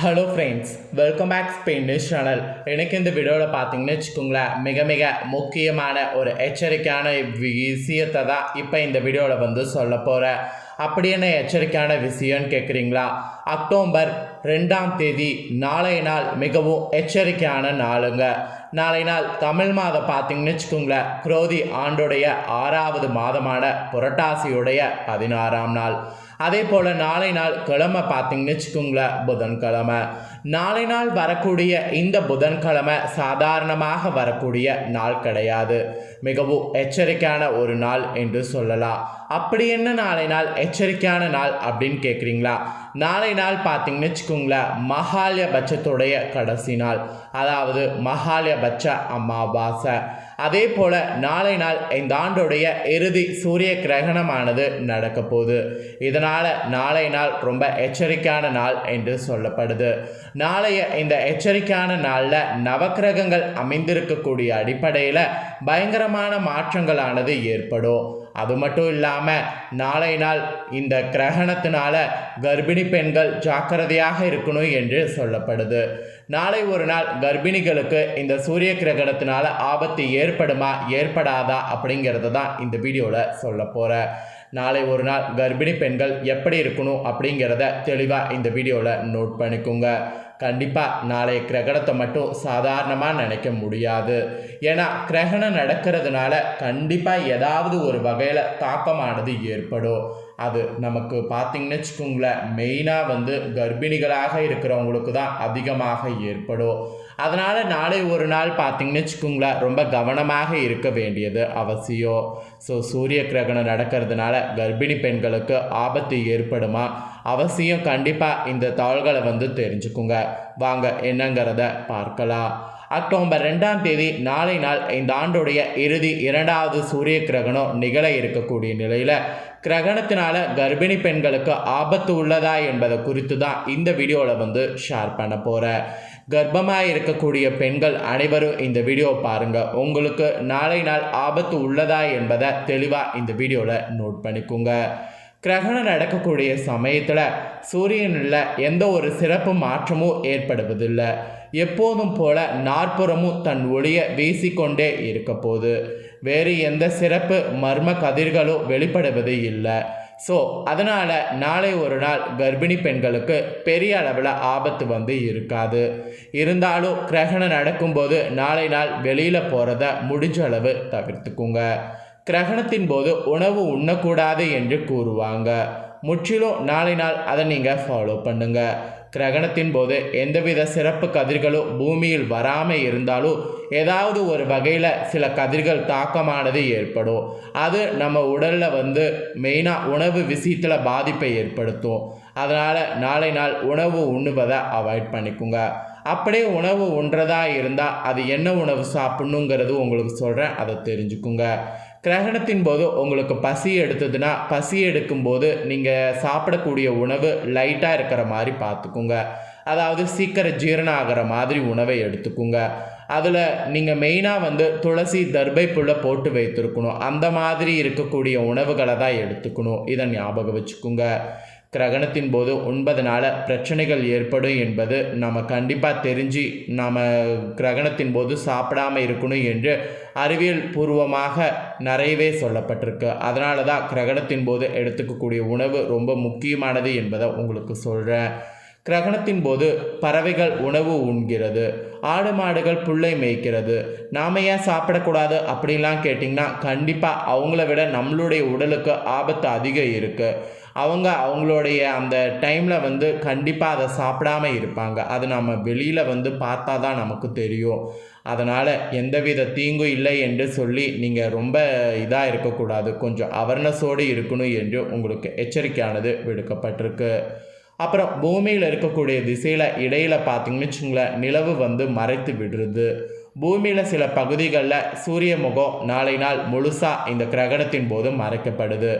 Hello friends welcome back Spain news channel எனக்கு இந்த வீடியோவில் பார்த்தீங்கன்னு வச்சுக்கோங்களேன் மிக மிக முக்கியமான ஒரு எச்சரிக்கையான விஷயத்தை தான் இப்போ இந்த வீடியோவில் வந்து சொல்ல போகிறேன் அப்படி என்ன எச்சரிக்கையான விஷயம்னு கேட்குறீங்களா அக்டோபர் ரெண்டாம் தேதி நாளைய நாள் மிகவும் எச்சரிக்கையான நாளுங்க. நாளை நாள் தமிழ் மாதம் பார்த்தீங்கன்னு வச்சுக்கோங்களேன் குரோதி ஆண்டுடைய ஆறாவது மாதமான புரட்டாசியுடைய பதினாறாம் நாள். அதே போல் நாளை நாள் கிழமை பார்த்தீங்கன்னு வச்சுக்கோங்களேன் புதன்கிழமை. நாளை நாள் வரக்கூடிய இந்த புதன்கிழமை சாதாரணமாக வரக்கூடிய நாள் கிடையாது. மிகவும் எச்சரிக்கையான ஒரு நாள் என்று சொல்லலாம். அப்படி என்ன நாளை நாள்? எச்சரிக்கையான நாள் அப்படின்னு கேட்குறீங்களா நாளை நாள் பார்த்தீங்கன்னு வச்சுக்கோங்களேன் மகாலயபட்சத்துடைய கடைசி நாள். அதாவது மகாலயபட்ச அமாவாசை. அதே போல் நாளை நாள் இந்த ஆண்டுடைய இறுதி சூரிய கிரகணமானது நடக்க போகுது இதனால் நாளை நாள் ரொம்ப எச்சரிக்கையான நாள் என்று சொல்லப்படுது. நாளைய இந்த எச்சரிக்கையான நாளில் நவக்கிரகங்கள் அமைந்திருக்கக்கூடிய அடிப்படையில் பயங்கரமான மாற்றங்களானது ஏற்படும். அது மட்டும் இல்லாமல் நாளை நாள் இந்த கிரகணத்தினால கர்ப்பிணி பெண்கள் ஜாக்கிரதையாக இருக்கணும் என்று சொல்லப்படுது. நாளை ஒரு நாள் கர்ப்பிணிகளுக்கு இந்த சூரிய கிரகணத்தினால ஆபத்து ஏற்படுமா ஏற்படாதா அப்படிங்கிறது தான் இந்த வீடியோவில் சொல்ல போகிறேன் நாளை ஒரு நாள் கர்ப்பிணி பெண்கள் எப்படி இருக்கணும் அப்படிங்கிறத தெளிவாக இந்த வீடியோவில் நோட் பண்ணிக்கோங்க. கண்டிப்பாக நாளைய கிரகணத்தை மட்டும் சாதாரணமாக நினைக்க முடியாது. ஏன்னா கிரகணம் நடக்கிறதுனால கண்டிப்பாக ஏதாவது ஒரு வகையில் தாக்கமானது ஏற்படும். அது நமக்கு பார்த்திங்கன்னு வச்சுக்கோங்களேன் மெயினாக வந்து கர்ப்பிணிகளாக இருக்கிறவங்களுக்கு தான் அதிகமாக ஏற்படும். அதனால் நாளை ஒரு நாள் பார்த்திங்கன்னு வச்சுக்கோங்களேன் ரொம்ப கவனமாக இருக்க வேண்டியது அவசியம். ஸோ சூரிய கிரகணம் நடக்கிறதுனால கர்ப்பிணி பெண்களுக்கு ஆபத்து ஏற்படுமா? அவசியம் கண்டிப்பாக இந்த தாள்களை வந்து தெரிஞ்சுக்குங்க. வாங்க என்னங்கிறத பார்க்கலாம். அக்டோபர் ரெண்டாம் தேதி நாளை நாள் இந்த ஆண்டுடைய இறுதி இரண்டாவது சூரிய கிரகணம் நிகழ இருக்கக்கூடிய நிலையில் கிரகணத்தினால கர்ப்பிணி பெண்களுக்கு ஆபத்து உள்ளதா என்பதை குறித்து தான் இந்த வீடியோவில் வந்து ஷேர் பண்ண போகிறேன் கர்ப்பமாக இருக்கக்கூடிய பெண்கள் அனைவரும் இந்த வீடியோ பாருங்கள் உங்களுக்கு நாளை நாள் ஆபத்து உள்ளதா என்பதை தெளிவாக இந்த வீடியோவில் நோட் பண்ணிக்கோங்க. கிரகணம் நடக்கக்கூடிய சமயத்தில் சூரியனில் எந்த ஒரு சிறப்பு மாற்றமும் ஏற்படுவதில்லை. எப்போதும் போல நாற்புறமும் தன் ஒளியை வீசிக்கொண்டே இருக்க போது வேறு எந்த சிறப்பு மர்ம கதிர்களும் வெளிப்படுவது இல்லை. ஸோ அதனால் நாளை ஒரு நாள் கர்ப்பிணி பெண்களுக்கு பெரிய அளவில் ஆபத்து வந்து இருக்காது. இருந்தாலும் கிரகணம் நடக்கும்போது நாளை நாள் வெளியில் போகிறத முடிஞ்ச அளவு தவிர்த்துக்குங்க. கிரகணத்தின் போது உணவு உண்ணக்கூடாது என்று கூறுவாங்க. முற்றிலும் நாளை நாள் அதை நீங்கள் ஃபாலோ பண்ணுங்க. கிரகணத்தின் போது எந்தவித சிறப்பு கதிர்களும் பூமியில் வராமல் இருந்தாலும் ஏதாவது ஒரு வகையில் சில கதிர்கள் தாக்கமானது ஏற்படும். அது நம்ம உடலில் வந்து மெயினாக உணவு விஷயத்தில் பாதிப்பை ஏற்படுத்தும். அதனால் நாளை நாள் உணவு உண்ணுவதை அவாய்ட் பண்ணிக்கோங்க. அப்படியே உணவு உண்றதா இருந்தால் அது என்ன உணவு சாப்பிட்ணுங்கிறது உங்களுக்கு சொல்கிறேன் அதை தெரிஞ்சுக்குங்க. கிரகணத்தின் போது உங்களுக்கு பசி எடுத்ததுன்னா பசி எடுக்கும்போது நீங்கள் சாப்பிடக்கூடிய உணவு லைட்டாக இருக்கிற மாதிரி பார்த்துக்குங்க. அதாவது சீக்கிரம் ஜீரணம் ஆகிற மாதிரி உணவை எடுத்துக்குங்க. அதில் நீங்கள் மெயினாக வந்து துளசி தர்பை புல்லை போட்டு வைத்திருக்கணும். அந்த மாதிரி இருக்கக்கூடிய உணவுகளை தான் எடுத்துக்கணும். இதை ஞாபகம் வச்சுக்கோங்க. கிரகணத்தின் போது உண்பதனால பிரச்சனைகள் ஏற்படும் என்பது நம்ம கண்டிப்பாக தெரிஞ்சு நாம் கிரகணத்தின் போது சாப்பிடாமல் இருக்கணும் என்று அறிவியல் பூர்வமாக நிறையவே சொல்லப்பட்டிருக்கு. அதனால தான் கிரகணத்தின் போது எடுத்துக்கக்கூடிய உணவு ரொம்ப முக்கியமானது என்பதை உங்களுக்கு சொல்கிறேன் கிரகணத்தின் போது பறவைகள் உணவு உண்கிறது. ஆடு மாடுகள் புல்லை மேய்க்கிறது. நாம ஏன் சாப்பிடக்கூடாது அப்படின்லாம் கேட்டிங்கன்னா கண்டிப்பாக அவங்கள விட நம்மளுடைய உடலுக்கு ஆபத்து அதிகம் இருக்குது அவங்க அவங்களுடைய அந்த டைமில் வந்து கண்டிப்பாக அதை சாப்பிடாம இருப்பாங்க. அது நம்ம வெளியில் வந்து பார்த்தா தான் நமக்கு தெரியும். அதனால் எந்தவித தீங்கும் இல்லை என்று சொல்லி நீங்கள் ரொம்ப இதாக இருக்கக்கூடாது. கொஞ்சம் அவர்னஸோடு இருக்கணும் என்று உங்களுக்கு எச்சரிக்கையானது விடுக்கப்பட்டிருக்கு. அப்புறம் பூமியில் இருக்கக்கூடிய திசையில் இடையில் பார்த்தீங்கன்னு வச்சுங்களேன் நிலவு வந்து மறைத்து விடுறது பூமியில் சில பகுதிகளில் சூரிய முகம் நாளை நாள் முழுசாக இந்த கிரகணத்தின் போது மறைக்கப்படுது.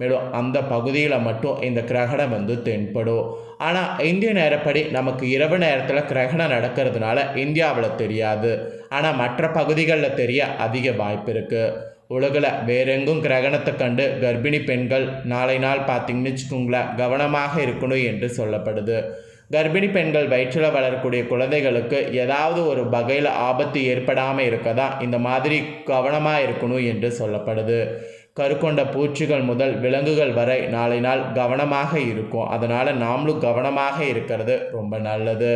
மேலும் அந்த பகுதியில் மட்டும் இந்த கிரகணம் வந்து தென்படும். ஆனால் இந்திய நேரப்படி நமக்கு இரவு நேரத்தில் கிரகணம் நடக்கிறதுனால இந்தியாவில் தெரியாது. ஆனால் மற்ற பகுதிகளில் தெரிய அதிக வாய்ப்பு இருக்குது உலகில் வேறெங்கும் கிரகணத்தை கண்டு கர்ப்பிணி பெண்கள் நாளை நாள் பார்த்தீங்கன்னு வச்சுக்கோங்களேன் கவனமாக இருக்கணும் என்று சொல்லப்படுது. கர்ப்பிணி பெண்கள் வயிற்றில் வளரக்கூடிய குழந்தைகளுக்கு ஏதாவது ஒரு வகையில் ஆபத்து ஏற்படாமல் இருக்க தான் இந்த மாதிரி கவனமாக இருக்கணும் என்று சொல்லப்படுது. கருக்கொண்ட பூச்சிகள் முதல் விலங்குகள் வரை நாளை நாள் கவனமாக இருக்கும். அதனால் நாமளும் கவனமாக இருக்கிறது ரொம்ப நல்லது.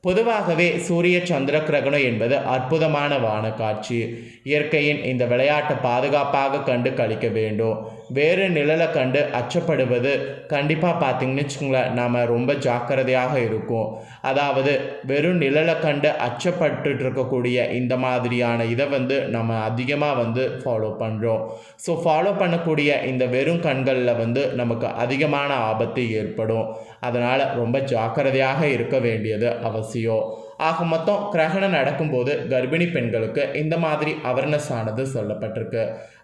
பொதுவாகவே சூரிய சந்திர கிரகணம் என்பது அற்புதமான வான காட்சி. இயற்கையின் இந்த விளையாட்டை பாதுகாப்பாக கண்டு கழிக்க வேண்டும். வேறு நிழலை கண்டு அச்சப்படுவது கண்டிப்பாக பார்த்தீங்கன்னு வச்சுக்கோங்களேன் நாம் ரொம்ப ஜாக்கிரதையாக இருக்கும். அதாவது வெறும் நிழலை கண்டு அச்சப்பட்டு இருக்கக்கூடிய இந்த மாதிரியான இதை வந்து நம்ம அதிகமாக வந்து ஃபாலோ பண்ணுறோம் ஸோ ஃபாலோ பண்ணக்கூடிய இந்த வெறும் கண்களில் வந்து நமக்கு அதிகமான ஆபத்து ஏற்படும். அதனால் ரொம்ப ஜாக்கிரதையாக இருக்க வேண்டியது அவசியம். ஆக மொத்தம் கிரகணம் நடக்கும்போது கர்ப்பிணி பெண்களுக்கு இந்த மாதிரி அவர்னஸ் ஆனது சொல்லப்பட்டிருக்கு.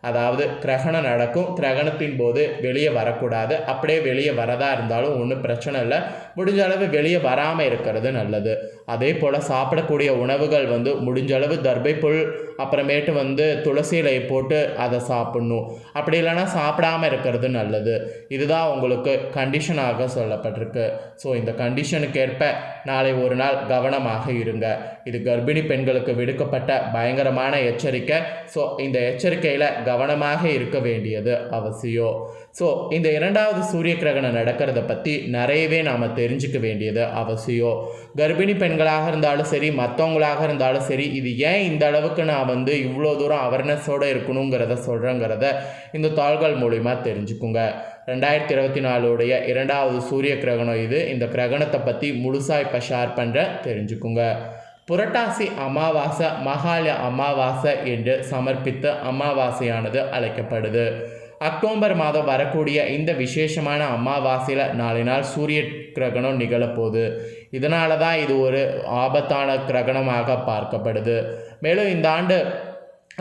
அதாவது கிரகணம் நடக்கும். கிரகணத்தின் போது வெளியே வரக்கூடாது. அப்படியே வெளியே வரதா இருந்தாலும் ஒன்றும் பிரச்சனை இல்லை. முடிஞ்ச அளவு வெளியே வராமல் இருக்கிறது நல்லது. அதே போல் சாப்பிடக்கூடிய உணவுகள் வந்து முடிஞ்ச அளவு தர்பை புல் அப்புறமேட்டு வந்து துளசி இலையை போட்டு அதை சாப்பிட்ணும். அப்படி இல்லைன்னா சாப்பிடாம இருக்கிறது நல்லது. இதுதான் உங்களுக்கு கண்டிஷனாக சொல்லப்பட்டிருக்கு. ஸோ இந்த கண்டிஷனுக்கு ஏற்ப நாளை ஒரு நாள் கவனமாக இருங்க. இது கர்ப்பிணி பெண்களுக்கு விடுக்கப்பட்ட பயங்கரமான எச்சரிக்கை. ஸோ இந்த எச்சரிக்கையில் கவனமாக இருக்க வேண்டியது அவசியம் ஸோ இந்த இரண்டாவது சூரிய கிரகணம் நடக்கிறத பற்றி நிறையவே நாம் தெரிஞ்சுக்க வேண்டியது அவசியம் கர்ப்பிணி பெண்களாக இருந்தாலும் சரி மற்றவங்களாக இருந்தாலும் சரி இது ஏன் இந்த அளவுக்கு நான் வந்து இவ்வளோ தூரம் அவேர்னஸோடு இருக்கணுங்கிறத சொல்கிறேங்கிறத இந்த தாள்கள் மூலிமா தெரிஞ்சுக்குங்க. ரெண்டாயிரத்தி இருபத்தி நாலுடைய இரண்டாவது சூரிய கிரகணம் இது. இந்த கிரகணத்தை பற்றி முழுசாக இப்போ ஷேர் பண்ணுற தெரிஞ்சுக்குங்க. புரட்டாசி அமாவாசை மகாலய அமாவாசை என்று சமர்ப்பித்த அமாவாசையானது அழைக்கப்படுது. அக்டோபர் மாதம் வரக்கூடிய இந்த விசேஷமான அமாவாசையில் நாளை நாள் சூரிய கிரகணம் நிகழப்போகுது. இதனால தான் இது ஒரு ஆபத்தான கிரகணமாக பார்க்கப்படுது. மேலும் இந்த ஆண்டு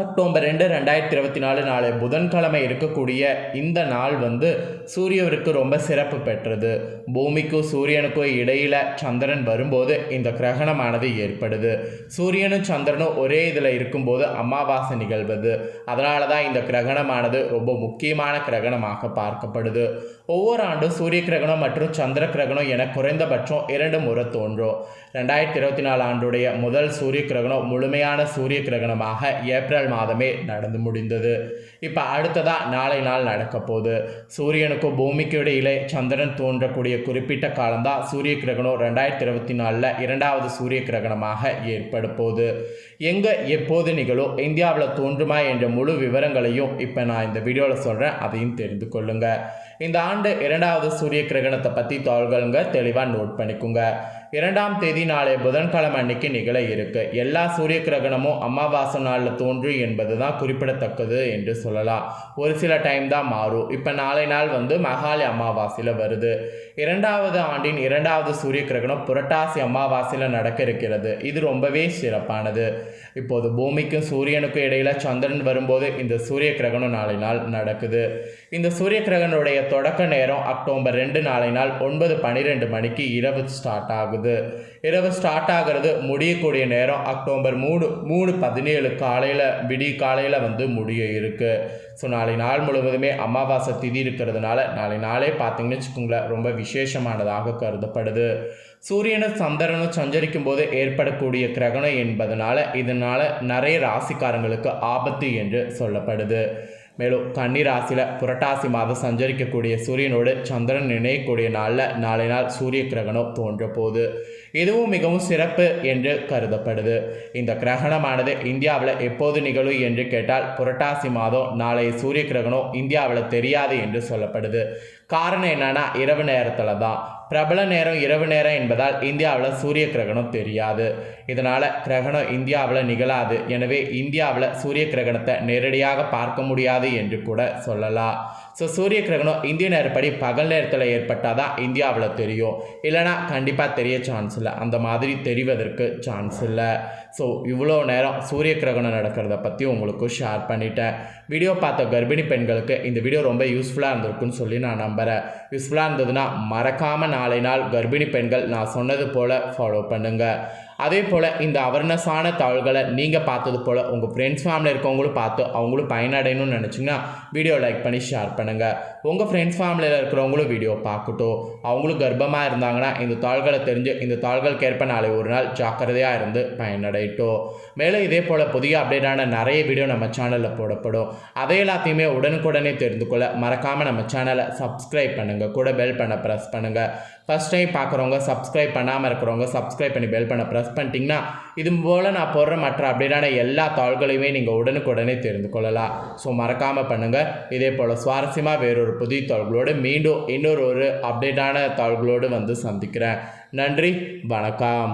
அக்டோபர் ரெண்டு ரெண்டாயிரத்தி இருபத்தி நாலு நாளை புதன்கிழமை இருக்கக்கூடிய இந்த நாள் வந்து சூரியனுக்கு ரொம்ப சிறப்பு பெற்றது. பூமிக்கும் சூரியனுக்கும் இடையில் சந்திரன் வரும்போது இந்த கிரகணமானது ஏற்படுது. சூரியனும் சந்திரனும் ஒரே இதில் இருக்கும்போது அமாவாசை நிகழ்வது. அதனால தான் இந்த கிரகணமானது ரொம்ப முக்கியமான கிரகணமாக பார்க்கப்படுது. ஒவ்வொரு ஆண்டும் சூரிய கிரகணம் மற்றும் சந்திர கிரகணம் என குறைந்தபட்சம் இரண்டு முறை தோன்றும். ரெண்டாயிரத்தி இருபத்தி நாலு ஆண்டுடைய முதல் சூரிய கிரகணம் முழுமையான சூரிய கிரகணமாக ஏப்ரல் மாதமே நடந்து முடிந்தது. இப்போ அடுத்ததாக நாளை நாள் நடக்க போகுது. சூரியனுக்கும் பூமிக்கு இடையிலே சந்திரன் தோன்றக்கூடிய குறிப்பிட்ட காலம்தான் சூரிய கிரகணம் ரெண்டாயிரத்தி இருபத்தி நாலில் இரண்டாவது சூரிய கிரகணமாக ஏற்பட போகுது. எங்கே எப்போது நிகழும் இந்தியாவில் தோன்றுமா என்ற முழு விவரங்களையும் இப்போ நான் இந்த வீடியோவில் சொல்கிறேன் அதையும் தெரிந்து கொள்ளுங்கள் இந்த ஆண்டு இரண்டாவது சூரிய கிரகணத்தை பற்றி தாள்களுங்க தெளிவாக நோட் பண்ணிக்கோங்க. இரண்டாம் தேதி நாளை புதன்கிழமை அன்னைக்கு நிகழ இருக்கு. எல்லா சூரிய கிரகணமும் அமாவாசை நாளில் தோன்றும் என்பது தான் குறிப்பிடத்தக்கது என்று சொல்லலாம். ஒரு சில டைம் தான் மாறும். இப்போ நாளை நாள் வந்து மகாலி அமாவாசையில் வருது. இரண்டாவது ஆண்டின் இரண்டாவது சூரிய கிரகணம் புரட்டாசி அமாவாசையில் நடக்க இருக்கிறது. இது ரொம்பவே சிறப்பானது. இப்போது பூமிக்கும் சூரியனுக்கும் இடையில் சந்திரன் வரும்போது இந்த சூரிய கிரகணம் நாளை நாள் நடக்குது. இந்த சூரிய கிரகணனுடைய தொடக்க நேரம் அக்டோபர் ரெண்டு நாளை நாள் ஒன்பது பன்னிரெண்டு மணிக்கு இரவு ஸ்டார்ட் ஆகுது. இரவு ஸ்டார்ட் ஆகிறது முடியக்கூடிய நேரம் அக்டோபர் மூணு மூணு பதினேழு காலையில் விடிய காலையில் வந்து முடிய இருக்குது ஸோ நாளை நாள் முழுவதுமே அமாவாசை திதி இருக்கிறதுனால நாளை நாளே பார்த்தீங்கன்னு வச்சுக்கோங்களேன் ரொம்ப விசேஷமானதாக கருதப்படுது. சூரியனும் சந்திரனும் சஞ்சரிக்கும் போது ஏற்படக்கூடிய கிரகணம் என்பதனால இதனால் நிறைய ராசிக்காரங்களுக்கு ஆபத்து என்று சொல்லப்படுது. மேலும் கன்னி ராசியில் புரட்டாசி மாதம் சஞ்சரிக்கக்கூடிய சூரியனோடு சந்திரன் இணையக்கூடிய நாளில் நாளை நாள் சூரிய கிரகணம் தோன்ற போகுது. இதுவும் மிகவும் சிறப்பு என்று கருதப்படுது. இந்த கிரகணமானது இந்தியாவில் எப்போது நிகழும் என்று கேட்டால் புரட்டாசி மாதம் நாளைய சூரிய கிரகணம் இந்தியாவில் தெரியாது என்று சொல்லப்படுது. காரணம் என்னன்னா இரவு நேரத்தில் தான். பிரபல நேரம் இரவு நேரம் என்பதால் இந்தியாவில் சூரிய கிரகணம் தெரியாது. இதனால் கிரகணம் இந்தியாவில் நிகழாது. எனவே இந்தியாவில் சூரிய கிரகணத்தை நேரடியாக பார்க்க முடியாது என்று கூட சொல்லலாம். ஸோ சூரிய கிரகணம் இந்திய நேரப்படி பகல் நேரத்தில் ஏற்பட்டால் தான் இந்தியாவில் தெரியும். இல்லைனா கண்டிப்பாக தெரிய சான்ஸ் இல்லை. அந்த மாதிரி தெரிவதற்கு சான்ஸ் இல்லை. ஸோ இவ்வளோ நேரம் சூரிய கிரகணம் நடக்கிறத பற்றி உங்களுக்கு ஷேர் பண்ணிட்டேன். வீடியோ பார்த்த கர்ப்பிணி பெண்களுக்கு இந்த வீடியோ ரொம்ப யூஸ்ஃபுல்லாக இருந்திருக்குன்னு சொல்லி நான் நம்புகிறேன் யூஸ்ஃபுல்லாக இருந்ததுன்னா மறக்காமல் நாளை நாள் கர்ப்பிணி பெண்கள் நான் சொன்னது போல் ஃபாலோ பண்ணுங்கள் அதே போல் இந்த அவர்னஸான தாள்களை நீங்கள் பார்த்தது போல் உங்கள் ஃப்ரெண்ட்ஸ் ஃபேமிலி இருக்கவங்களும் பார்த்து அவங்களும் பயனடையணும்னு நினச்சிங்கன்னா வீடியோ லைக் பண்ணி ஷேர் பண்ணுங்கள் பண்ணுங்கள் உங்கள் ஃப்ரெண்ட்ஸ் ஃபேமிலியில் இருக்கிறவங்களும் வீடியோ பார்க்கட்டும். அவங்களும் கர்ப்பமாக இருந்தாங்கன்னா இந்த தாள்களை தெரிஞ்சு இந்த தாள்களுக்கு ஏற்ப நாளை ஒரு நாள் ஜாக்கிரதையாக இருந்து பயனடையட்டும். மேலும் இதே போல் புதிய அப்டேட்டான நிறைய வீடியோ நம்ம சேனலில் போடப்படும். அதை எல்லாத்தையுமே உடனுக்குடனே தெரிந்து கொள்ள மறக்காமல் நம்ம சேனலை சப்ஸ்கிரைப் பண்ணுங்கள் கூட பெல் பண்ண ப்ரெஸ் பண்ணுங்கள் ஃபஸ்ட் டைம் பார்க்குறவங்க சப்ஸ்கிரைப் பண்ணாமல் இருக்கிறவங்க சப்ஸ்கிரைப் பண்ணி பெல் பண்ண ப்ரெஸ் பண்ணிட்டீங்கன்னா இது போல் நான் போடுற மற்ற அப்டேட்டான எல்லா தாள்களையுமே நீங்கள் உடனுக்குடனே தெரிந்து கொள்ளலாம். ஸோ மறக்காமல் பண்ணுங்கள் இதே போல் சுவாரஸ்யமாக வேறொரு புதிய தாள்களோடு மீண்டும் இன்னொரு ஒரு அப்டேட்டான தாள்களோடு வந்து சந்திக்கிறேன். நன்றி. வணக்கம்.